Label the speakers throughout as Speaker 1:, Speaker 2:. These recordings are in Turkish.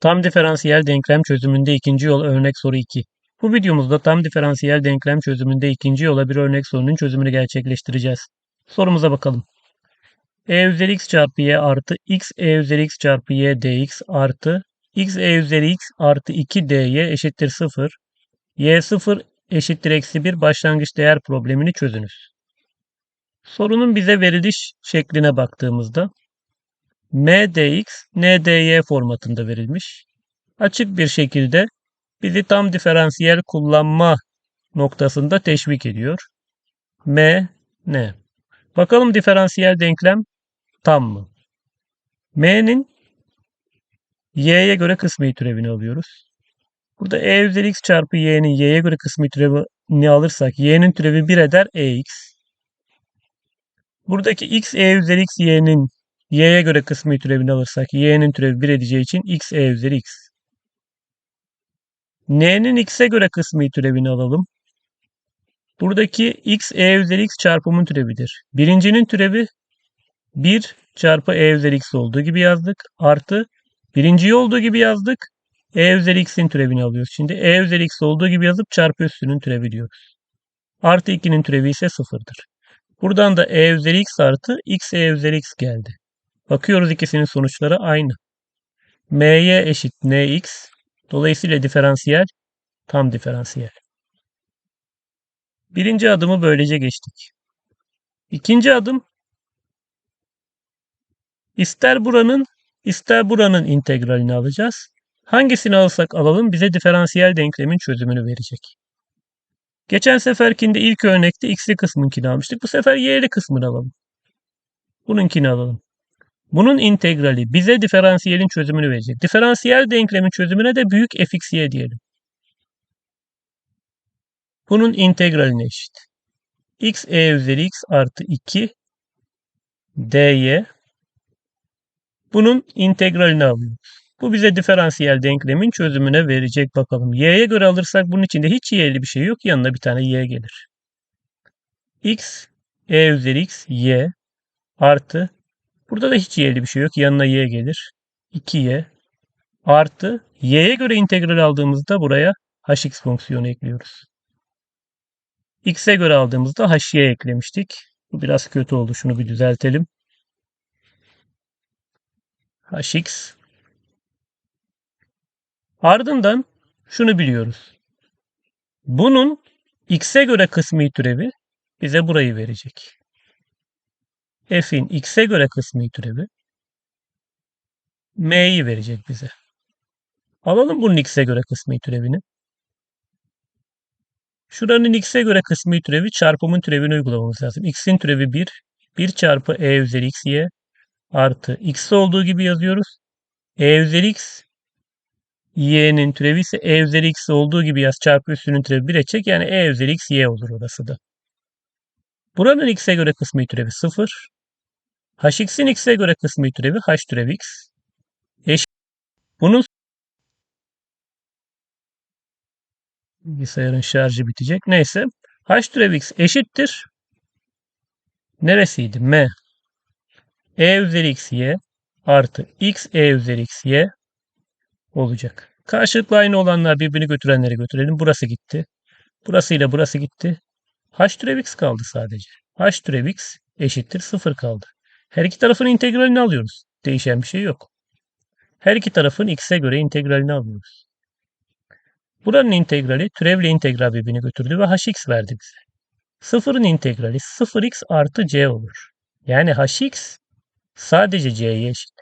Speaker 1: Tam diferansiyel denklem çözümünde ikinci yol örnek soru 2. Bu videomuzda tam diferansiyel denklem çözümünde ikinci yola bir örnek sorunun çözümünü gerçekleştireceğiz. Sorumuza bakalım. e üzeri x çarpı y artı x e üzeri x çarpı y dx artı x e üzeri x artı 2 dy eşittir 0. y 0 eşittir eksi 1 başlangıç değer problemini çözünüz. Sorunun bize veriliş şekline baktığımızda MDX, NDY formatında verilmiş. Açık bir şekilde bizi tam diferansiyel kullanma noktasında teşvik ediyor. M, N. Bakalım diferansiyel denklem tam mı? M'nin y'ye göre kısmi türevini alıyoruz. Burada e üzeri x çarpı y'nin y'ye göre kısmi türevini alırsak y'nin türevi 1 eder ex. Buradaki x e üzeri x y'nin y'ye göre kısmi türevini alırsak y'nin türevi 1 edeceği için x e üzeri x. n'nin x'e göre kısmi türevini alalım. Buradaki x e üzeri x çarpımın türevidir. Birincinin türevi 1 çarpı e üzeri x olduğu gibi yazdık. Artı birinciyi olduğu gibi yazdık. e üzeri x'in türevini alıyoruz. Şimdi e üzeri x olduğu gibi yazıp çarpı üstünün türevi diyoruz. Artı 2'nin türevi ise sıfırdır. Buradan da e üzeri x artı x e üzeri x geldi. Bakıyoruz ikisinin sonuçları aynı. my eşit nx. Dolayısıyla diferansiyel tam diferansiyel. Birinci adımı böylece geçtik. İkinci adım ister buranın ister buranın integralini alacağız. Hangisini alırsak alalım bize diferansiyel denklemin çözümünü verecek. Geçen seferkinde ilk örnekte x'li kısmınkini almıştık. Bu sefer y'li kısmını alalım. Bununkini alalım. Bunun integrali bize diferansiyelin çözümünü verecek. Diferansiyel denklemin çözümüne de büyük fxy diyelim. Bunun integraline eşit. x e üzeri x artı 2 dy bunun integralini alıyoruz. Bu bize diferansiyel denklemin çözümüne verecek bakalım. y'ye göre alırsak bunun içinde hiç y'li bir şey yok. Yanına bir tane y gelir. x e üzeri x y artı burada da hiç y'li bir şey yok. Yanına y gelir. 2y artı y'ye göre integral aldığımızda buraya hx fonksiyonu ekliyoruz. x'e göre aldığımızda hy eklemiştik. Bu biraz kötü oldu. Şunu bir düzeltelim. hx Ardından şunu biliyoruz. Bunun x'e göre kısmi türevi bize burayı verecek. F'in x'e göre kısmi türevi m'yi verecek bize. Alalım bunun x'e göre kısmi türevini. Şuranın x'e göre kısmi türevi çarpımın türevini uygulamamız lazım. x'in türevi 1. 1 çarpı e üzeri x artı x olduğu gibi yazıyoruz. e üzeri x y'nin türevi ise e üzeri x olduğu gibi yaz çarpı üstünün türevi 1'e çek. Yani e üzeri x y olur orası da. Buranın x'e göre kısmi türevi 0. hx'in x'e göre kısmi türevi h türevi x. Eşit. Bunun bilgisayarın şarjı bitecek. Neyse. h türevi x eşittir. Neresiydi? m. e üzeri x y artı x e üzeri x y olacak. Karşılıklı aynı olanlar birbirini götürenleri götürelim. Burası gitti. Burasıyla burası gitti. h türev x kaldı sadece. h türev x eşittir 0 kaldı. Her iki tarafın integralini alıyoruz. Değişen bir şey yok. Her iki tarafın x'e göre integralini alıyoruz. Buranın integrali türevle integral birbirini götürdü ve hx verdi bize. Sıfırın integrali 0x artı c olur. Yani hx sadece c'ye eşit.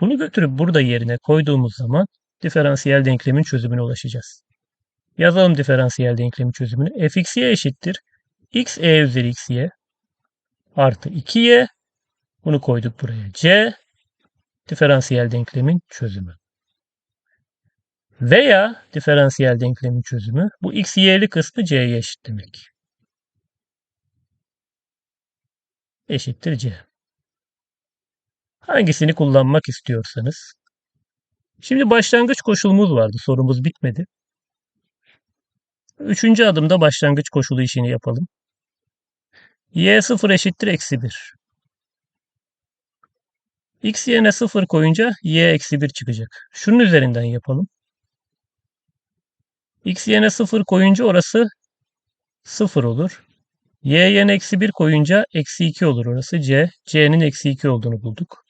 Speaker 1: Bunu götürüp burada yerine koyduğumuz zaman diferansiyel denklemin çözümüne ulaşacağız. Yazalım diferansiyel denklemin çözümünü. fxy eşittir. x e üzeri xy artı 2y bunu koyduk buraya. c diferansiyel denklemin çözümü. Veya diferansiyel denklemin çözümü bu x y'li kısmı c'ye eşit demek. Eşittir c. Hangisini kullanmak istiyorsanız. Şimdi başlangıç koşulumuz vardı. Sorumuz bitmedi. Üçüncü adımda başlangıç koşulu işini yapalım. Y0 eşittir eksi 1. x yerine 0 koyunca y eksi 1 çıkacak. Şunun üzerinden yapalım. x yerine 0 koyunca orası 0 olur. y yerine eksi 1 koyunca eksi 2 olur orası. c. c'nin eksi 2 olduğunu bulduk.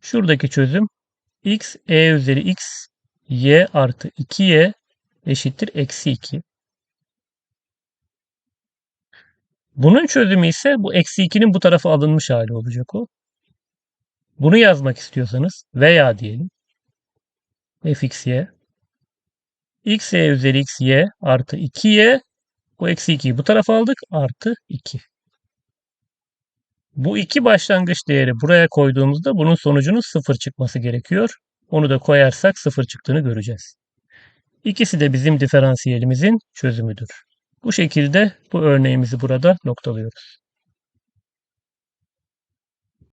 Speaker 1: Şuradaki çözüm x e üzeri x y artı 2y eşittir eksi 2. Bunun çözümü ise bu eksi 2'nin bu tarafa alınmış hali olacak o. Bunu yazmak istiyorsanız veya diyelim fxy x y üzeri x y artı 2y bu eksi 2'yi bu tarafa aldık artı 2. Bu iki başlangıç değeri buraya koyduğumuzda bunun sonucunun 0 çıkması gerekiyor. Onu da koyarsak 0 çıktığını göreceğiz. İkisi de bizim diferansiyelimizin çözümüdür. Bu şekilde bu örneğimizi burada noktalıyoruz.